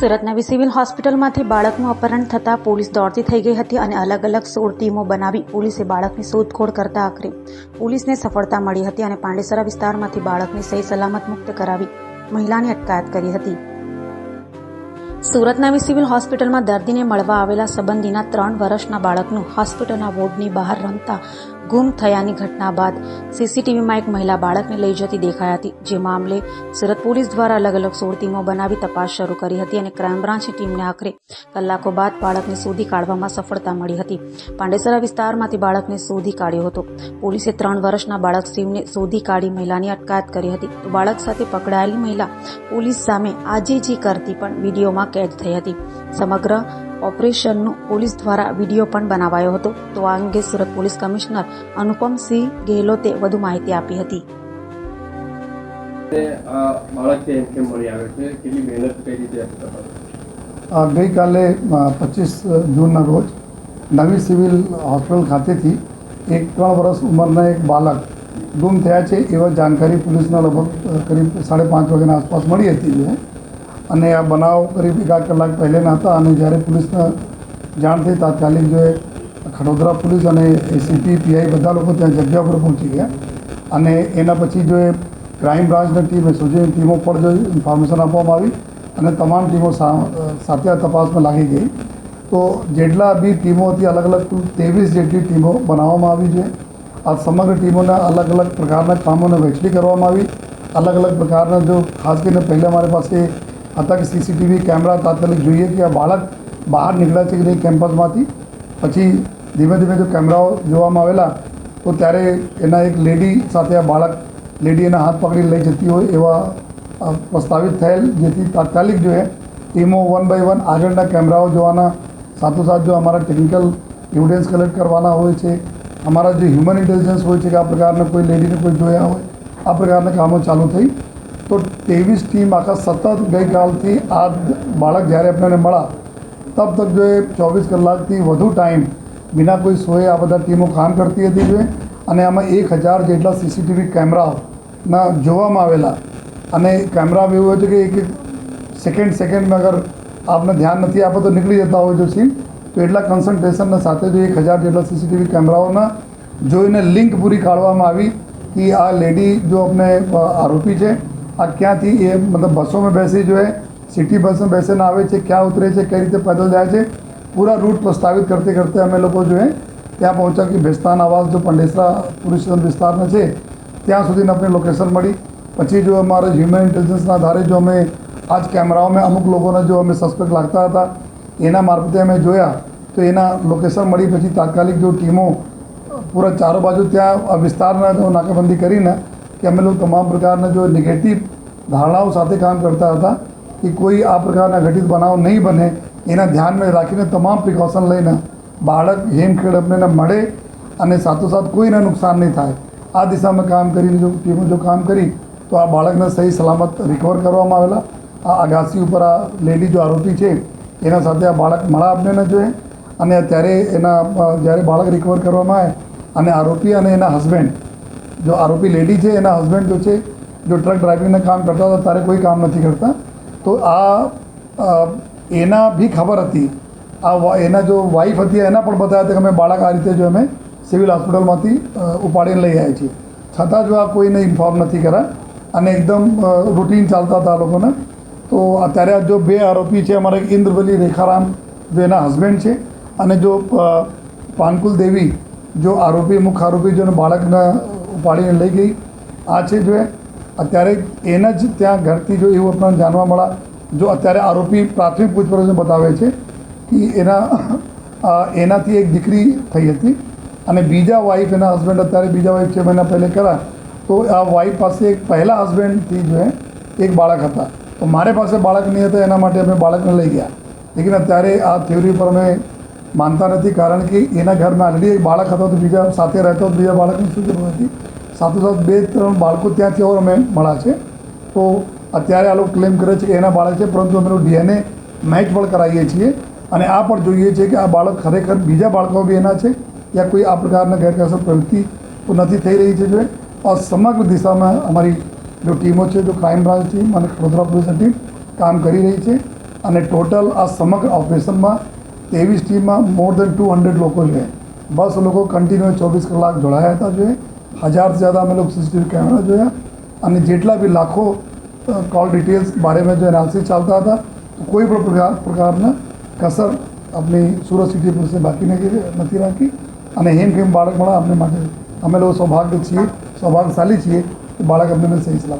સુરતના સિવિલ હોસ્પિટલમાંથી બાળકનું અપહરણ થતાં પોલીસ દોડતી થઈ ગઈ હતી અને અલગ અલગ સોળ ટીમો બનાવી પોલીસે બાળકની શોધખોળ કરતા આખરે. પોલીસને સફળતા મળી હતી અને પાંડેસરા વિસ્તારમાંથી બાળકને સહી સલામત મુક્ત કરાવી મહિલાની અટકાયત કરી હતી. સુરતના સિવિલ હોસ્પિટલમાં દર્દીને મળવા આવેલા સંબંધીના ત્રણ વર્ષના બાળકનું હોસ્પિટલના વોર્ડની બહાર રમતા ગુમ થયાની ઘટના બાદ સીસીટીવીમાં એક મહિલા બાળકને લઈ જતી દેખાઈ હતી. જે મામલે સુરત પોલીસ દ્વારા અલગ અલગ સોળ ટીમો બનાવી તપાસ શરૂ કરી હતી અને ક્રાઇમ બ્રાન્ચની ટીમને આખરે કલાકો બાદ બાળકને શોધી કાઢવામાં સફળતા મળી હતી. પાંડેસરા વિસ્તારમાંથી બાળકને શોધી કાઢ્યો હતો. પોલીસે ત્રણ વર્ષના બાળક શિવને શોધી કાઢી મહિલાની અટકાયત કરી હતી. તો બાળક સાથે પકડાયેલી મહિલા પોલીસ સામે આજીજી કરતી પણ વિડીયોમાં કેદ થઈ હતી. સમગ્ર ઓપરેશનનું પોલીસ દ્વારા વીડિયો પણ બનાવાયો હતો. તો આ અંગે સુરત પોલીસ કમિશનર અનુપમસિંહ ગેહલોતે વધુ માહિતી આપી હતી. ગઈકાલે પચીસ જૂનના રોજ નવી સિવિલ હોસ્પિટલ ખાતેથી એક ત્રણ વર્ષ ઉંમરના એક બાળક ગુમ થયા છે એવા જાણકારી પોલીસના લગભગ કરીબ સાડે પાંચ વાગ્યાના આસપાસ મળી હતી. જે અને આ બનાવ કરીબ એકાદ કલાક પહેલેના હતા અને જ્યારે પોલીસને જાણ થઈ તાત્કાલિક જો ખડોદરા પોલીસ અને એસીપી, પીઆઈ બધા લોકો ત્યાં જગ્યા પર પહોંચી ગયા. અને એના પછી જો એ ક્રાઇમ બ્રાન્ચની ટીમ એસઓજીની ટીમો પર જો ઇન્ફોર્મેશન આપવામાં આવી અને તમામ ટીમો સાથે તપાસમાં લાગી ગઈ. તો જેટલા બી ટીમો હતી, અલગ અલગ કુલ ત્રેવીસ જેટલી ટીમો બનાવવામાં આવી છે. આ સમગ્ર ટીમોના અલગ અલગ પ્રકારના કામોને વહેંચણી કરવામાં આવી. અલગ અલગ પ્રકારના જો, ખાસ કરીને પહેલાં મારી પાસે હતા કે સીસીટીવી કેમેરા તાત્કાલિક જોઈએ કે આ બાળક બહાર નીકળ્યા છે કે નહીં કેમ્પસમાંથી પછી ધીમે ધીમે જો કેમેરાઓ જોવામાં આવેલા તો ત્યારે એના એક લેડી સાથે આ બાળક લેડી એના હાથ પકડી લઈ જતી હોય એવા પ્રસ્તાવિત થયેલ જેથી તાત્કાલિક જો એ ટીમો વન બાય વન આગળના કેમેરાઓ જોવાના સાથોસાથ જો અમારા ટેકનિકલ એવિડન્સ કલેક્ટ કરવાના હોય છે અમારા જે હ્યુમન ઇન્ટેલિજન્સ હોય છે કે આ પ્રકારના કોઈ લેડીને કોઈ જોયા હોય આ પ્રકારના કામો ચાલુ થઈ તો ત્રેવીસ ટીમ આખા સતત ગઈકાલથી આ બાળક જ્યારે આપણને મળ્યા, તબ તક જો એ ચોવીસ કલાકથી વધુ ટાઈમ વિના કોઈ સોએ આ બધા ટીમો કામ કરતી હતી જોઈએ અને આમાં એક હજાર જેટલા સીસીટીવી કેમેરાઓના જોવામાં આવેલા. અને કેમેરા એવું હોય છે કે એક એક સેકન્ડ સેકન્ડમાં અગર આપને ધ્યાન નથી આપે તો નીકળી જતા હોય જો સીન તો એટલા કન્સન્ટ્રેશનના સાથે જો એક હજાર જેટલા સીસીટીવી કેમેરાઓના જોઈને લિંક પૂરી કાઢવામાં આવી કે આ લેડી જો આપણે આરોપી છે આ ક્યાંથી એ મતલબ બસોમાં બેસી જો है સિટી બસમાં બેસીને આવે છે ક્યાં ઉતરે છે કઈ રીતે પેદલ જાય છે પૂરા રૂટ પ્રસ્તાવિત કરતે કરતે અમે લોકો જો है ત્યાં પહોંચ્યા કે ભેસ્તાન આવાસ જો પંડેસરા પુરુષોત્તમ વિસ્તારના છે ત્યાં સુધીને આપણે લોકેશન મળી. પછી જો અમારે હ્યુમન ઇન્ટેલિજન્સના આધારે જો અમે આજ કેમેરાઓમાં અમુક લોકોને જો અમે સસ્પેક્ટ લાગતા હતા, એના મારફતે અમે જોયા, તો એના લોકેશન મળી. પછી તાત્કાલિક જો ટીમો પૂરા ચારો બાજુ ત્યાં વિસ્તારના જો નાકાબંધી કરીને કે અમે લોકો તમામ પ્રકારના જો નેગેટિવ ધારણાઓ સાથે કામ કરતા હતા કે કોઈ આ પ્રકારના ઘટિત બનાવ નહીં બને, એના ધ્યાનમાં રાખીને તમામ પ્રિકોશન લઈને બાળક હેમખેડ અમને મળે અને સાથોસાથ કોઈને નુકસાન નહીં થાય. આ દિશામાં કામ કરીને જો ટીમો જો કામ કરી, તો આ બાળકને સહી સલામત રિકવર કરવામાં આવેલા. આ અગાસી ઉપર આ લેડી જો આરોપી છે, એના સાથે આ બાળક મળા આપને ન જોઈએ. અને ત્યારે એના જ્યારે બાળક રિકવર કરવામાં આવે અને આરોપી અને એના હસબન્ડ જો આરોપી લેડી છે, એના હસબન્ડ જો છે, જો ટ્રક ડ્રાઇવિંગના કામ કરતા હતા ત્યારે કોઈ કામ નથી કરતા. તો આ એના બી ખબર હતી. આ એના જો વાઈફ હતી, એના પણ બતાવ્યા હતા કે અમે બાળક આ રીતે જો અમે સિવિલ હોસ્પિટલમાંથી ઉપાડીને લઈ આવ્યા છીએ. છતાં જો આ કોઈને ઇન્ફોર્મ નથી કર્યા અને એકદમ રૂટીન ચાલતા હતા આ લોકોને, તો અત્યારે જો બે આરોપી છે, અમારા ઇન્દ્રવલી રેખારામ જો એના હસબન્ડ છે, અને જો પાનકુલ દેવી, જો આરોપી મુખ્ય આરોપી, જો બાળકને ઉપાડીને લઈ ગઈ. આ છે જો અત્યારે એના જ ત્યાં ઘરથી જો એવું આપણને જાણવા મળ્યા. જો અત્યારે આરોપી પ્રાથમિક પૂછપરછ બતાવે છે કે એના એનાથી એક દીકરી થઈ હતી અને બીજા વાઈફ એના હસબન્ડ અત્યારે બીજા વાઈફ છે મહિના પહેલે કરા તો આ વાઈફ પાસે એક પહેલાં હસબન્ડથી જો એક બાળક હતા. તો મારે પાસે બાળક નહીં હતા, એના માટે અમે બાળકને લઈ ગયા. લેકિન અત્યારે આ થિયરી પર અમે માનતા નથી કારણ કે એના ઘરમાં ઓલરેડી એક બાળક હતો તો બીજા સાથે રહેતો બીજા બાળકની શું જરૂર હતી? સાથોસાથ બે ત્રણ બાળકો ત્યાંથી ઓર અમે મળ્યા છે. તો અત્યારે આ લોકો ક્લેમ કરે છે કે એના બાળક છે, પરંતુ અમે ડીએનએ મેચ પણ કરાવીએ છીએ. અને આ પણ જોઈએ છીએ કે આ બાળક ખરેખર બીજા બાળકો બી એના છે યા કોઈ આ પ્રકારના ગેરકાયદેસર પ્રવૃત્તિ તો નથી થઈ રહી છે જો આ સમગ્ર દિશામાં અમારી જો ટીમો છે, જો ક્રાઇમ બ્રાન્ચ ટીમ અને વડોદરા પોલીસની ટીમ કામ કરી રહી છે. અને ટોટલ આ સમગ્ર ઓપરેશનમાં ત્રેવીસ ટીમમાં મોર દેન ટુ હંડ્રેડ લોકો છે બસ લોકો કન્ટિન્યુ ચોવીસ કલાક જોડાયા હતા જોઈએ હજારથી જ્યાદા અમે લોકો સીસીટીવી કેમેરા જોયા અને જેટલા બી લાખો કોલ ડિટેલ્સ બારેમાં જો એનાલિસિસ ચાલતા હતા તો કોઈ પણ પ્રકાર પ્રકારના કસર આપણી સુરત સિટી પોલીસે બાકી નથી નથી રાખી અને હેમ ખેમ બાળક મળે અમને માટે અમે લોકો સૌભાગ્ય છીએ સૌભાગ્યશાળી છીએ કે બાળક અમને સહી સલામત